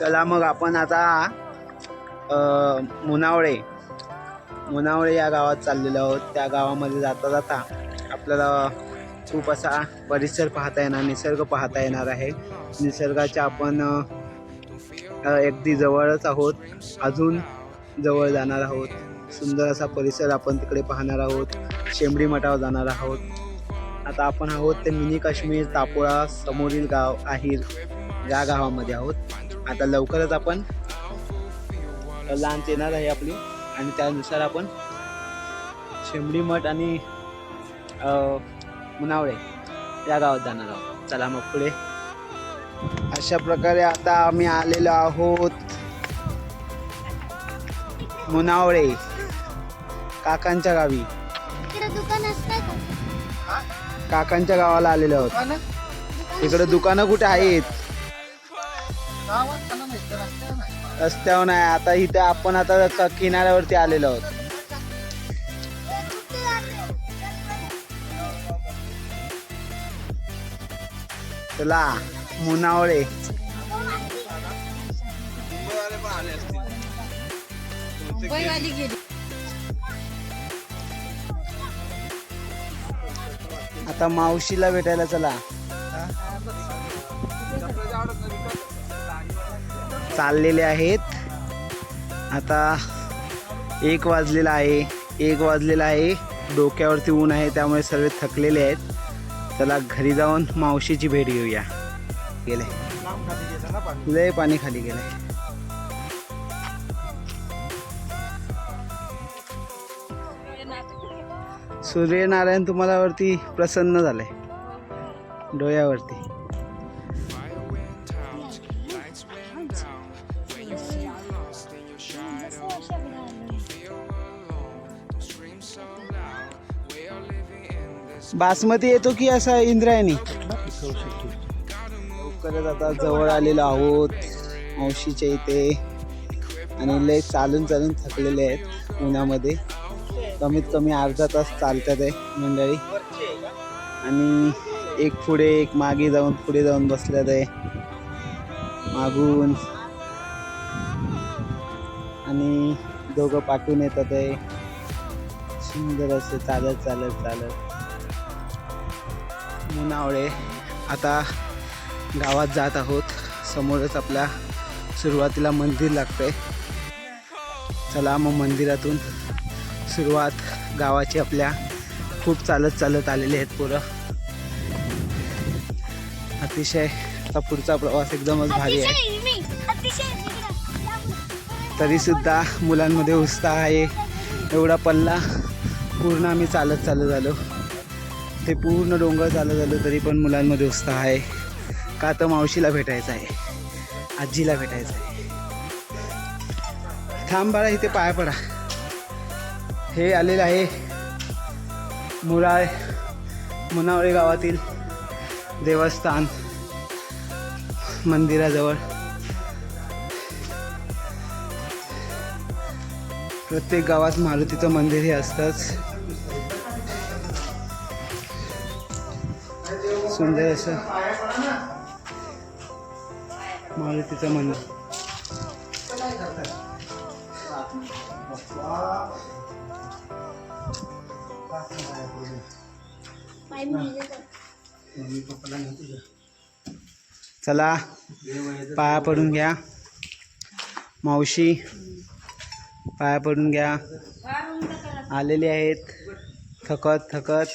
चला मग आपण आता मुनावळे. मुनावळे या गावात चाललेलो आहोत. त्या गावामध्ये जाता जाता आपल्याला खूप असा परिसर पाहता येणार निसर्ग पाहता येणार आहे. निसर्गाच्या आपण अगदी जवळच आहोत. अजून जवळ जाणार आहोत. सुंदर असा परिसर आपण तिकडे पाहणार आहोत. शेंबडी मठावर जाणार आहोत. आता आपण आहोत ते मिनी काश्मीर तापोळा समोरील गाव आहिर या गावामध्ये आहोत. आता लवकरच आपण लांच येणार आहे आपली. आणि त्यानुसार आपण शेंबडी मठ आणि अ, मुनावळे या गावात जाणार आहोत. चला मग पुढे. अशा प्रकारे आता आम्ही आलेलो आहोत मुनावळे काकांच्या गावी. काकांच्या गावाला आलेलो आहोत. इकडे दुकानं कुठे आहेत? रस्त्यावर नाही आता इथे आपण आता क- किनाऱ्यावरती आलेलो आहोत. चला मुनावळे. मुंबईवाली गेली आता मावशीला भेटायला चला. चाललेले आहेत. आता एक वाजलेला आहे. एक वाजलेला आहे. डोक्यावरती ऊन आहे त्यामुळे सर्व थकलेले आहेत. चला घरी जाऊन मावशीची भेट घेऊया. गेले. लय पाणी खाली गेलंय. सूर्यनारायण तुम्हाला वरती प्रसन्न झालंय. डोळ्यावरती. बासमती येतो की असा इंद्रायणी? लवकरच आता जवळ आलेलो आहोत मावशीच्या इथे. आणि लय चालून चालून थकलेले आहेत उन्हामध्ये. कमीत कमी अर्धा तास चालतात आहे मंडळी. आणि एक पुढे एक मागे जाऊन पुढे जाऊन बसल्यात आहे. मागून. आणि दोघं पाठवून येतात आहे. सुंदर असे चालत चालत चालत. मुनावळे. आता गावात जात आहोत. समोरच आपल्या सुरुवातीला मंदिर लागतंय. चला मग मंदिरातून सुरुवात. गावाची आपल्या खूप चालत चालत आलेले आहेत पोरं. अतिशय आता पुढचा प्रवास एकदमच भारी आहे. तरी सुद्धा मुलांमध्ये उत्साह आहे. एवढा पल्ला पूर्ण आम्ही चालत चालत आलो. ते पूर्ण डोंगर चालत झालं तरी पण मुलांमध्ये उत्साह आहे. का तर मावशीला भेटायचं आहे. आजीला भेटायचं आहे. थांब बाळा इथे पाया पडा. हे आलेलं आहे मुराळ मुनावळे गावातील देवस्थान मंदिराजवळ. प्रत्येक गावात मारुतीचं मंदिर हे असतंच. सुंदर असं. मारुतीचं मंदिर चला पाया पडून घ्या. मावशी पाया पडून घ्या. आलेले आहेत. थकत थकत.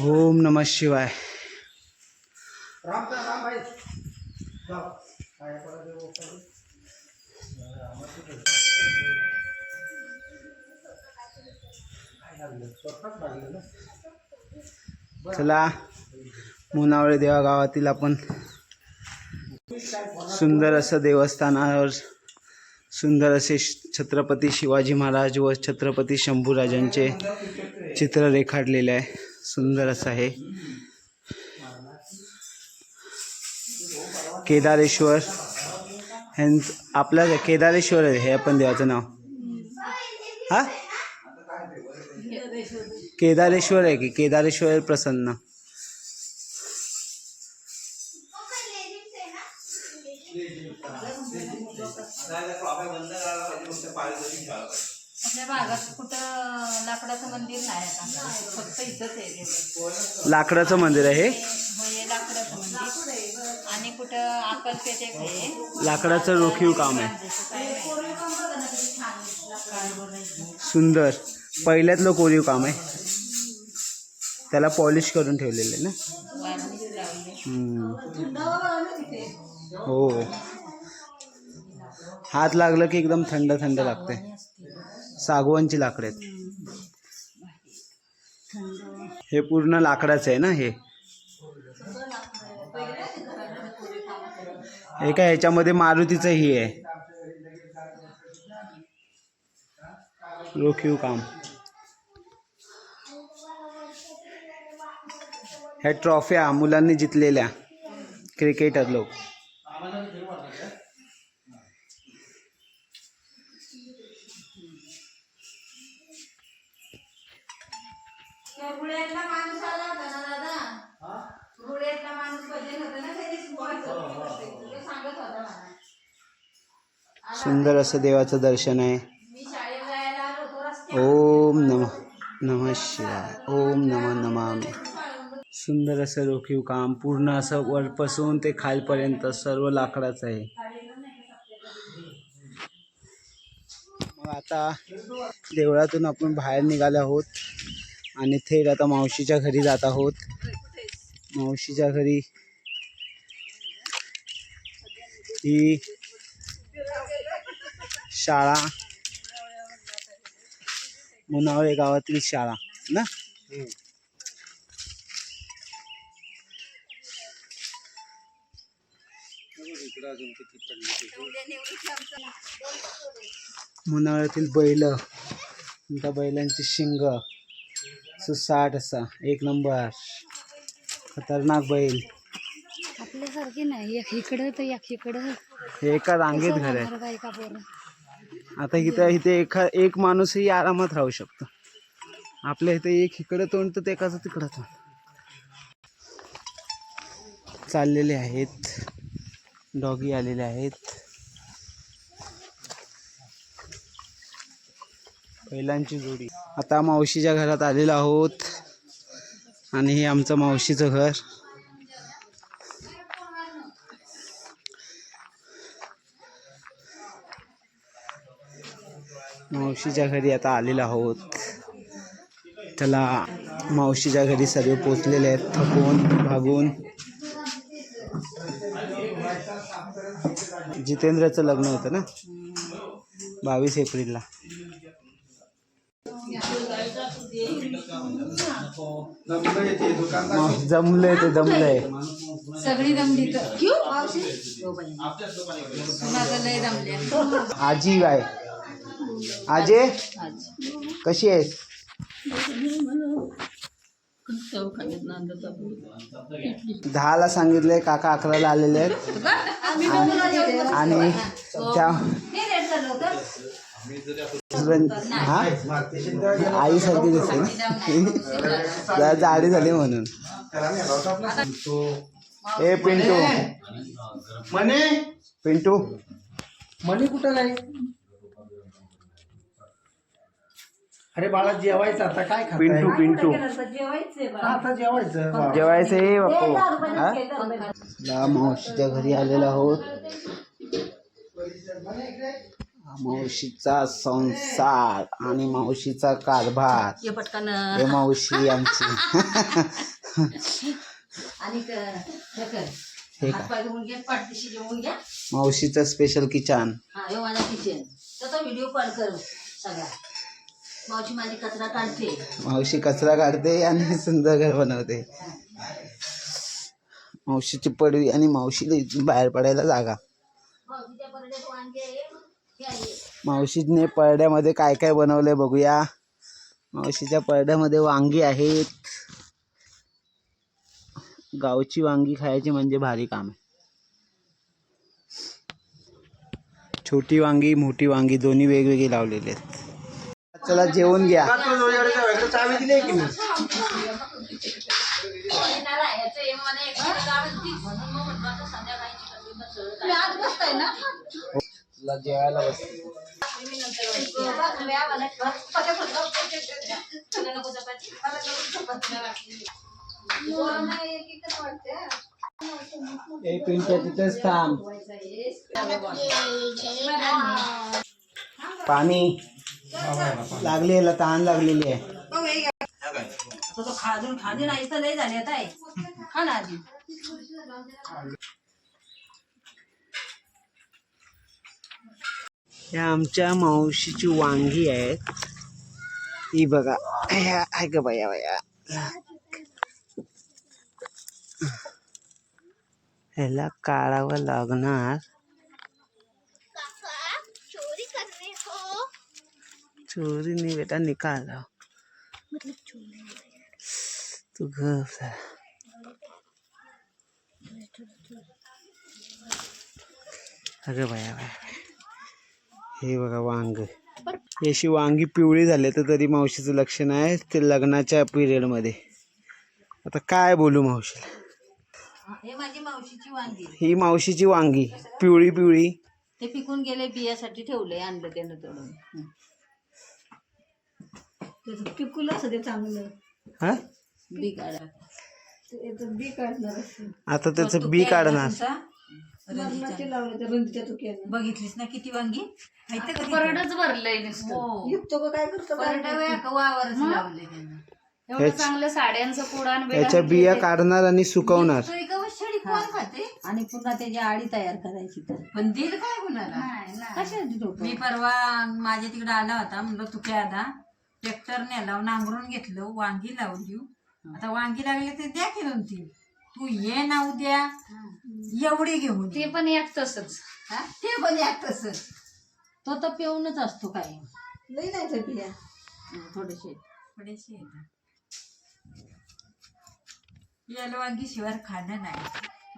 ओम नम शिवाय. चला मुनावळे देवा गावातील आपण सुंदर असं देवस्थानावर सुंदर असे छत्रपती शिवाजी महाराज व छत्रपती शंभूराजांचे चित्र रेखाटलेले आहे. सुंदर असं आहे. केदारेश्वर. ह्यांच आपलं केदारेश्वर आहे हे आपण देवाचं नाव. हा? केदारेश्वर आहे की केदारेश्वर प्रसन्न. भागात कुठं लाकडाचं मंदिर नाही आता. फक्त इथंच आहे तेवढं. लाकडाचं मंदिर आहे हे? लाकडाचं मंदिर. आणि कुठं अक्कलपेठ एक आहे. लाकडाचं रोखीव काम आहे. सुंदर. पहिल्यातलं कोरीव काम आहे. त्याला पॉलिश करून ठेवलेलं आहे ना? वारणी लावली हम्म. हो. हात लागलं की एकदम थंड थंड लागते सागवानची लाकडं आहेत. हे पूर्ण लाकडाचं आहे ना हे? एका काय ह्याच्यामध्ये मारुतीचं ही आहे? रोखीव काम. ह्या ट्रॉफ्या मुलांनी जितलेल्या क्रिकेटर लोक. रुळ्यातला माणूस आला होता ना दादा? रुळ्यातला माणूस भजन होतं ना त्याची तो सांगत होता मला. सुंदर असं देवाचं दर्शन आहे. मी शाळेत जायला आलो होतो रस्त्यात ओम नम नम शिवाय. ओम नम नमामि. सुंदर असं रोखीव काम पूर्ण असं वरपासून ते खालपर्यंत सर्व लाकडाचं आहे. मग आता देवळातून आपण बाहेर निघालो आहोत. आणि थेट आता मावशीच्या घरी जात आहोत. मावशीच्या घरी. ही शाळा. मुनावळे गावातील शाळा ना? मुनावळ्यातील बैल त्या बैलांची शिंग. सुसाट असा. एक नंबर. खतरनाक बैल. आपल्यासारखी नाही. एक इकडं तर एक इकडं. हे एका रांगेत घर आहे. जाणार बायका पोरं? आता इथं इथे एखा एक माणूसही आरामात राहू शकतो. आपल्या इथे एक इकडं तोंड तर एकाचं तिकडं तोंड. चाललेले आहेत. डॉगी आलेले आहेत. बैलांची जोडी. आता मावशीच्या घरात आलेलो आहोत. आणि हे आमचं मावशीचं घर. मावशीच्या घरी आता आलेलो आहोत. त्याला मावशीच्या घरी सर्व पोचलेले आहेत. थकून भागून. जितेंद्रचं लग्न होतं ना? बावीस एप्रिलला. जमलंय ते जमलंय. सगळी दमली तर. माझं लय दमल्या आजी काय आजे? कशी आहेस? दहाला सांगितलंय काका अकराला आलेले आहेत. आणि त्या हा? आई सारखी दिसते जाडी झाली म्हणून. ए पिंटू. म्हणे पिंटू. म्हणे कुठं नाही अरे बाळा जेवायचं आता काय खाताय? पिंटू पिंटू. आता जेवायचं? जेवायचं हे बापू? ला मावशीच्या घरी आलेलो आहोत. मावशीचा संसार आणि मावशीचा कारभार. ये पटकन. हे मावशी आमची. आणि क- हे कर. हे हात का? पाय धुवून घ्या पाठीशी जेवून घ्या मावशीचं स्पेशल किचन हा हे माझा किचन व्हिडिओ कॉल कर सगळा. मावशी माझी कचरा काढते. मावशी कचरा काढते आणि सुंदर घर बनवते. मावशीची पडवी आणि मावशीला इथून बाहेर पडायला जागा. मावशीच्या वांगे. मावशीने परड्यामध्ये काय काय बनवलंय बघूया. मावशीच्या परड्यामध्ये वांगी आहेत. गावची वांगी खायची म्हणजे भारी काम आहे. छोटी वांगी मोठी वांगी दोन्ही वेगवेगळी लावलेली आहेत. चला जेवून घ्या. चावी जेवायला बसते एक लगे तिथेच थांब पाणी लागलेलं ह्या आमच्या मावशीची वांगी आहेत ही बघा ह्या आहे का बाया बाया ह्याला काढावं लागणार चोरी नाही बेटा निकाल तू गप जरा. अगं बाया बाया हे बघा वांग. ही अशी वांगी पिवळी झाली तर तरी मावशीचं लक्ष नाही ते लग्नाच्या पिरियडमध्ये. आता काय बोलू मावशीला? हे माझी मावशीची वांगी. ही मावशीची वांगी पिवळी पिवळी. ते पिकून गेले बियासाठी ठेवले आणलं त्यानं तोडून पिकूल असं ते चांगलं? हा? बी काढा. बी काढणार आता त्याचं बी काढणार? मरणाचे लावले त्या रंजीच्या तुक्यानं बघितलीस ना किती वांगी? माहिती का किती? परडच भरलंय नुसतं. हो. युक्त का काय करतो? काय का वावरच लावले त्यांना? एवढं चांगलं साड्यांचं कुडान याच्या बिया काढणार आणि सुकवणार. तो एका वर्षाडी कोण खाते? आणि पुन्हा त्याची आडी तयार करायची तर. पण दिल काय कुणाला? कशाची मी परवा माझ्या तिकडे आला होता म्हणलं तू काय आता ट्रॅक्टर नेला नांगरून घेतलं वांगी लावली आता वांगी लागली ते द्या की दोन तीन तू ये ना उद्या. एवढी घेऊन ते पण एक तसंच हा? ते पण एक तसंच तो तर पिऊनच असतो काय लई नाही ते बिया थोडेसे. थोडेसे. याला वांगी शिवाय खाणं नाही.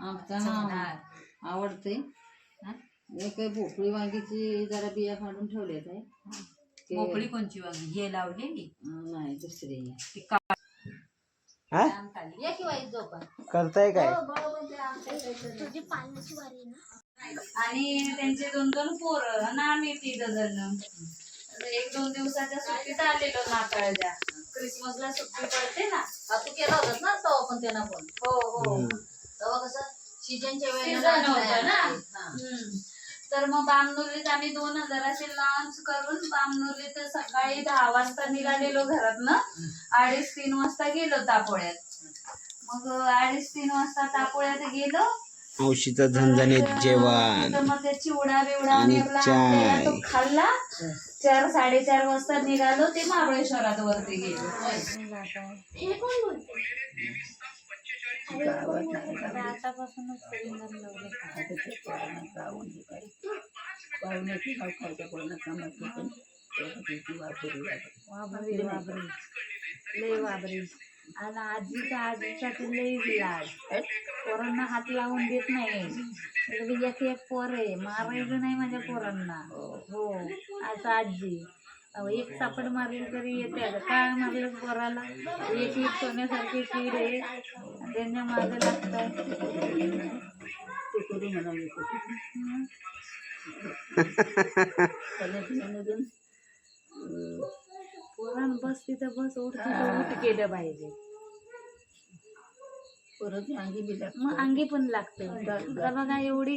आमचा आवडते. एक भोपळी वांगीची जरा बिया काढून ठेवल्यात आहे. भोपळी कोणची वांगी? हे लावलेली? नाही दुसरी. हा या करताय काय? आणि त्यांचे दोन दोन पोरं ना आम्ही तिघ जण. एक दोन दिवसाच्या सुट्टीत आलेलो नाताळच्या क्रिसमसला सुट्टी पडते ना. तू केला होतास ना तेव्हा पण त्यांना पण हो हो. तेव्हा कसं? सीजनच्या होतं ना. हा. तर मग बामनुर्लीत आम्ही दोन हजाराचे लॉन्च करून बामनुर्लीत सकाळी दहा वाजता निघालेलो घरातनं. अडीच तीन वाजता गेलो तापोळ्यात. मग अडीच तीन वाजता तापोळ्यात गेलो. मावशीचं झणझणीत जेवण. तर मग ते चिवडा बिवडा आणि चाय. तो खाल्ला. चार साडेचार वाजता निघालो ते महाबळेश्वरात वरती गेलो. आतापासूनच वाबरी वाबरी. लय वाबरी. आणि आजीच्या आजीसाठी लय लाड पोरांना हात लावून देत नाही. एक एक पोर आहे. मारायचं नाही माझ्या पोरांना. हो असं आजी. अहो, एक सापड मारली तरी येते आता काय मारलं पोराला? एक एक सोन्यासारखी कीड आहे. त्यांना त्यांच्या मागे लागतात पोरान बस तिथं बस उठ उठ केलं पाहिजे. परत अंगी बी मग अंगी पण लागते बघा एवढी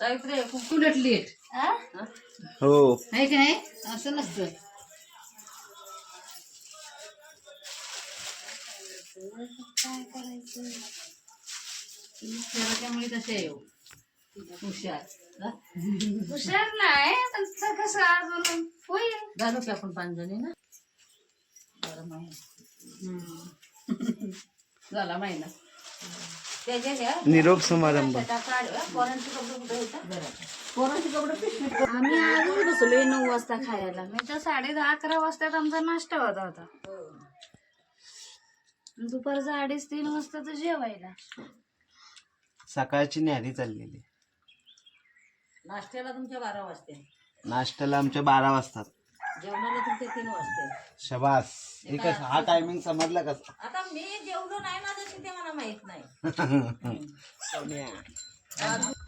सावित्री कुकुलट लेट हो? आहे की नाही? असं नसतं. त्यामुळे तसे येऊ हुशार. हा? हुशार नाही पण कसं अजून होईल. झालो की आपण पाच जणी ना? बरं महिना. झाला महिना. निरोप समारंभ. त्या काढ- पोरांचे कपडे कुठे होतात पोरांचे कपडे पिशवीत आम्ही आजच बसलोय नऊ वाजता खायला. मी तर साडे दहा अकरा वाजता आमचा नाश्ता होता होता दुपारचा अडीच तीन वाजता तर जेवायला. सकाळची न्यारी चाललेली. नाश्त्याला तुमच्या बारा वाजते नाश्त्याला आमच्या बारा वाजतात. जेवणाला तुमच्या तीन वाजते. शबास. एकच हा टायमिंग समजला कसा? आता मी जेवलो नाही माझं तिथे मला माहीत नाही.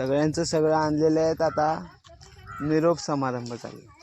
सगळ्यांचं सगळं आणलेलं आहेत आता. निरोप समारंभ चालू.